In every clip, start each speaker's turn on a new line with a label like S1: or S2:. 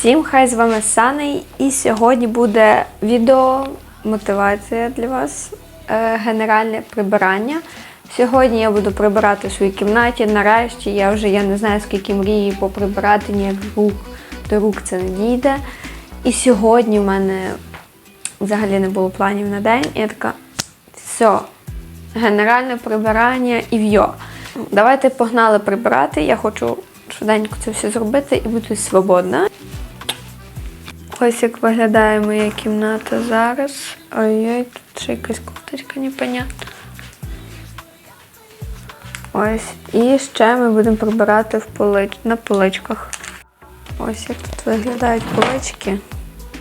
S1: Всім хай з вами Саней, і сьогодні буде відео мотивація для вас, е, генеральне прибирання. Сьогодні я буду прибирати в своїй кімнаті. Нарешті я вже я не знаю, скільки мрії поприбирати, ніяк рук до рук це не дійде. І сьогодні в мене взагалі не було планів на день. І я така, все, генеральне прибирання і вйо. Давайте погнали прибирати. Я хочу швиденько це все зробити і бути свободна. Ось як виглядає моя кімната зараз. Ой-ой, тут ще якась кофточка непонятна. Ось. І ще ми будемо прибирати в полич... на поличках. Ось як тут виглядають полички.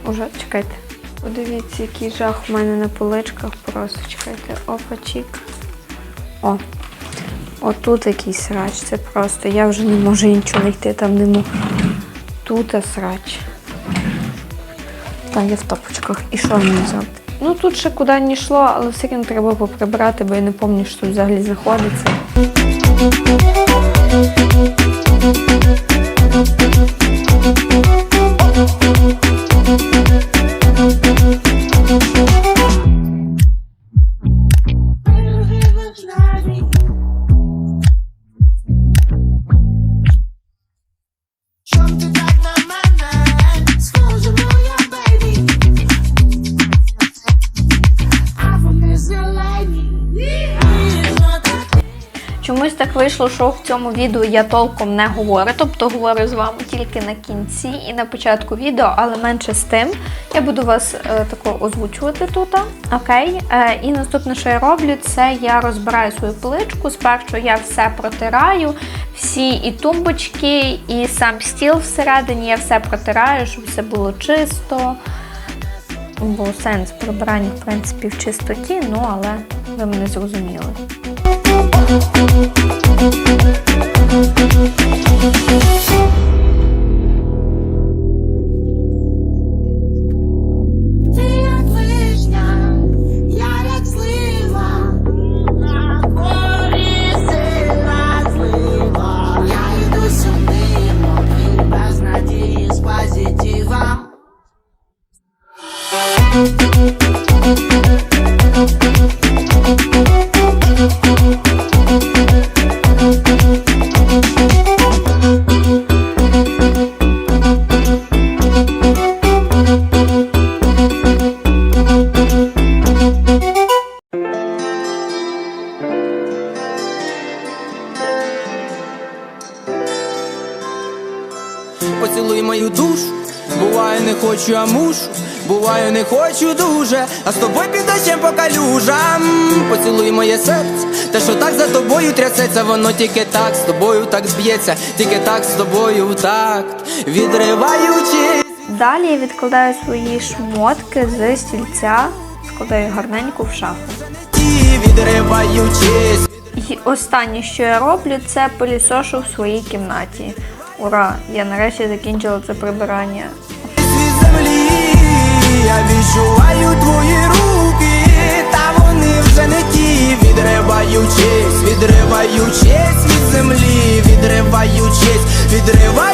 S1: Уже чекайте. Подивіться, який жах у мене на поличках. Просто чекайте. Опа, чік. О. Отут якийсь срач. Це просто. Я вже не можу нічого знайти, там не можу. Тут срач. Так, я в тапочках. І що мені взяти? Ну тут ще куди не йшло, але все одно треба поприбрати, бо я не пам'ятаю, що взагалі знаходиться. Чомусь так вийшло, що в цьому відео я толком не говорю, тобто говорю з вами тільки на кінці і на початку відео, але менше з тим. Я буду вас е, тако озвучувати тут. Окей. Е, і наступне, що я роблю, це я розбираю свою поличку. Спершу я все протираю, всі і тумбочки, і сам стіл всередині я все протираю, щоб все було чисто. Бо сенс прибирання, в принципі, в чистоті, ну але ви мене зрозуміли.
S2: Ти
S3: Поцілуй мою душу, буває не хочу, а мушу, буває не хочу дуже, а з тобою під дощем по калюжам. Поцілуй моє серце, те, що так за тобою трясеться, воно тільки так з тобою так зб'ється, тільки так з тобою в такт, відриваючи.
S1: Далі я відкладаю свої шмотки з стільця, складаю гарненько в шафу.
S3: Відриваючись,
S1: І останнє, що я роблю, це пилісошу в своїй кімнаті. Ура! Я нарешті закінчила це прибирання.
S3: землі, я відчуваю твої руки, та вони вже не ті, відриваючись, відриваючись від землі, відриваючись, відриваючись.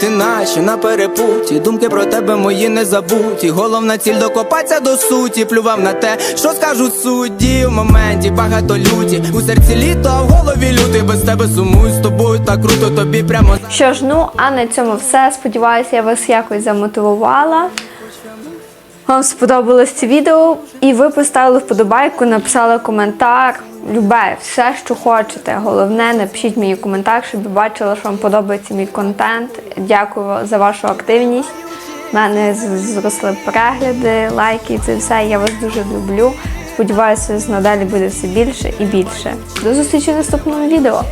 S3: Ти наче на перепуті, думки про тебе мої не забуті. Головна ціль докопатися до суті, плював на те, що скажуть судді в моменті багато люті. У серці літо, а в голові лютий, без тебе сумую з тобою, так круто тобі прямо
S1: Що ж, ну, а на цьому все. Сподіваюся, я вас якось замотивувала. Вам сподобалось це відео, і ви поставили вподобайку, написали коментар. Любе, все, що хочете. Головне, напишіть мені коментар, щоб бачила, що вам подобається мій контент. Дякую за вашу активність. У мене зросли перегляди, лайки це все. Я вас дуже люблю. Сподіваюся, надалі буде все більше і більше. До зустрічі в наступному відео.